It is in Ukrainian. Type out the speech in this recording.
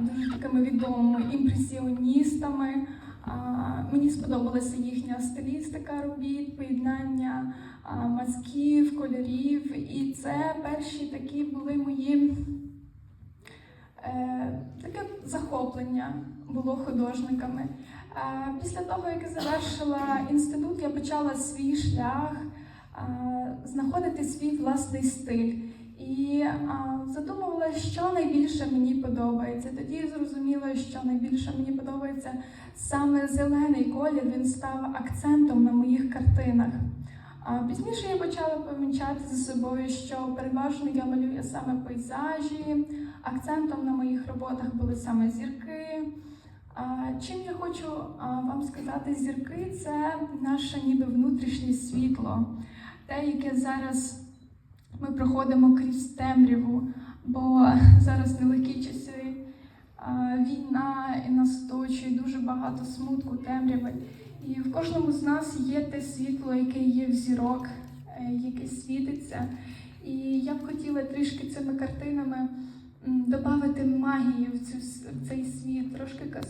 дуже такими відомими імпресіоністами. Мені сподобалася їхня стилістика робіт, поєднання мазків, кольорів. І це перші такі були мої е, таке захоплення було художниками. Після того, як я завершила інститут, я почала свій шлях знаходити свій власний стиль. І а, що найбільше мені подобається. Тоді зрозуміла, що найбільше мені подобається саме зелений колір. Він став акцентом на моїх картинах. А пізніше я почала помічати за собою, що переважно я малюю саме пейзажі. Акцентом на моїх роботах були саме зірки. Чим я хочу вам сказати, зірки це наше ніби внутрішнє світло, те, яке зараз ми проходимо крізь темряву, бо зараз нелегкі часи. Війна і нас оточує дуже багато смутку, темряви. І в кожному з нас є те світло, яке є в зірок, е, яке світиться. І я б хотіла трішки цими картинами додати цю, в цей світ, трошки